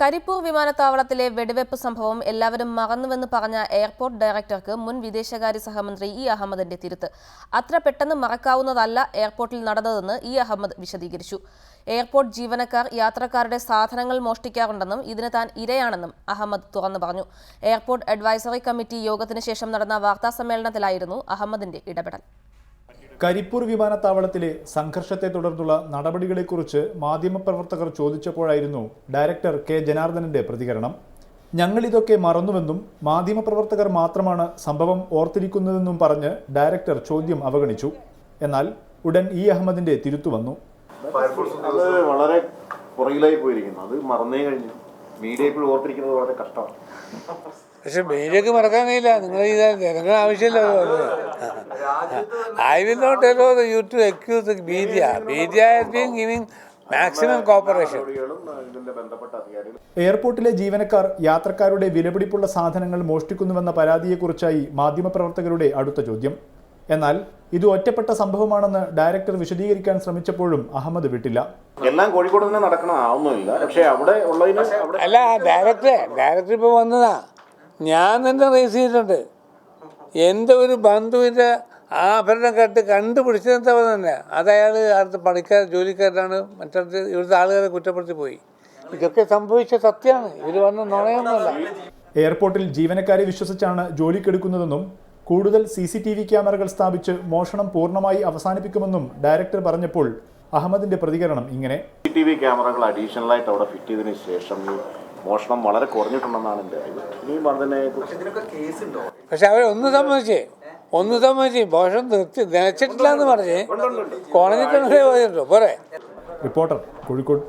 കരിപ്പൂർ വിമാനത്താവളത്തിലെ വെടിവെപ്പ് സംഭവം എല്ലാവരും മറന്നുവെന്ന് പറഞ്ഞ എയർപോർട്ട് ഡയറക്ടർക്ക് മുൻ വിദേശകാര്യ സഹമന്ത്രി ഇ അഹമ്മദിന്റെ തിരുത്ത്. അത്ര പെട്ടെന്ന് മറക്കാവുന്നതല്ല എയർപോർട്ടിൽ നടന്നതെന്ന് ഇ അഹമ്മദ് വിശദീകരിച്ചു. എയർപോർട്ട് ജീവനക്കാർ യാത്രക്കാരുടെ സാധനങ്ങൾ മോഷ്ടിക്കാറുണ്ടെന്നും ഇതിന് താൻ ഇരയാണെന്നും അഹമ്മദ് തുറന്നു പറഞ്ഞു. എയർപോർട്ട് അഡ്വൈസറി കമ്മിറ്റി യോഗത്തിന് ശേഷം നടന്ന വാർത്താസമ്മേളനത്തിലായിരുന്നു അഹമ്മദിന്റെ ഇടപെടൽ. കരിപ്പൂർ വിമാനത്താവളത്തിലെ സംഘർഷത്തെ തുടർന്നുള്ള നടപടികളെക്കുറിച്ച് മാധ്യമപ്രവർത്തകർ ചോദിച്ചപ്പോഴായിരുന്നു ഡയറക്ടർ കെ ജനാർദ്ദനന്റെ പ്രതികരണം. ഞങ്ങളിതൊക്കെ മറന്നുവെന്നും മാധ്യമപ്രവർത്തകർ മാത്രമാണ് സംഭവം ഓർത്തിരിക്കുന്നതെന്നും പറഞ്ഞ് ഡയറക്ടർ ചോദ്യം അവഗണിച്ചു. എന്നാൽ ഉടൻ ഇ അഹമ്മദിന്റെ തിരുത്തു വന്നു. വളരെ പുറകിലായി പോയിരിക്കുന്നു. അത് മറന്നേ കഴിഞ്ഞു. മീഡിയ ഇപ്പോൾ ഓർത്തിരിക്കുന്നത് വളരെ കഷ്ടമാണ്. പക്ഷെ മീഡിയക്ക് മറക്കാൻ കഴിയില്ല. നിങ്ങൾ ചെയ്താൽ ജനങ്ങൾ ആവശ്യമില്ല I will not allow you to accuse media media has been giving maximum cooperation എയർപോർട്ടിലെ ജീവനക്കാർ യാത്രക്കാരുടെ വിലപിടിപ്പുള്ള സാധനങ്ങൾ മോഷ്ടിക്കുന്നുവെന്ന പരാതിയെക്കുറിച്ചായി മാധ്യമപ്രവർത്തകരുടെ അടുത്ത ചോദ്യം. എന്നാൽ ഇത് ഒറ്റപ്പെട്ട സംഭവമാണെന്ന് ഡയറക്ടർ വിശദീകരിക്കാൻ ശ്രമിച്ചപ്പോഴും അഹമ്മദ് വിട്ടില്ല. എല്ലാം കോഴിക്കോട് തന്നെ നടക്കണമാവുന്നില്ല പക്ഷേ അവിടെ ഉള്ളതിന് അല്ല ഡയറക്ടർ ഡയറക്ടർ ഇപ്പോൾ വന്നതാ. ഞാൻ തന്നെ റേസ് ചെയ്തിട്ടുണ്ട്. എന്റെ ഒരു ബന്ധുവിന്റെ ആഭരണം കട്ട് കണ്ടുപിടിച്ചതെന്താ തന്നെ അത് അയാൾ അടുത്ത പണിക്കാർ ജോലിക്കാരനാണ് മറ്റടുത്ത് ഇവിടുത്തെ ആളുകളെ കുറ്റപ്പെടുത്തി പോയി. ഇതൊക്കെ സംഭവിച്ച സത്യമാണ് ഇവർ വന്ന് നുണയൊന്നുമല്ല. എയർപോർട്ടിൽ ജീവനക്കാരെ വിശ്വസിച്ചാണ് ജോലിക്കെടുക്കുന്നതെന്നും കൂടുതൽ സി സി ടി വി ക്യാമറകൾ സ്ഥാപിച്ച് മോഷണം പൂർണമായി അവസാനിപ്പിക്കുമെന്നും ഡയറക്ടർ പറഞ്ഞപ്പോൾ അഹമ്മദിന്റെ പ്രതികരണം ഇങ്ങനെ. സി ടി വി ക്യാമറകൾ അഡീഷണൽ ആയിട്ട് അവിടെ ഫിറ്റ് ചെയ്തതിനു ശേഷം മോഷണം വളരെ കുറഞ്ഞിട്ടുണ്ടെന്നാണ് എന്റെ ഇനിയും അതിനെ പക്ഷെ അവർ ഒന്ന് സമ്മതിച്ചേ. ഒന്ന് സംബന്ധിച്ച് മോഷണം നിർത്തി നിലച്ചിട്ടില്ല എന്ന് പറഞ്ഞ് കുറഞ്ഞിട്ടുണ്ടോ പോരെ. റിപ്പോർട്ടർ കോഴിക്കോട്.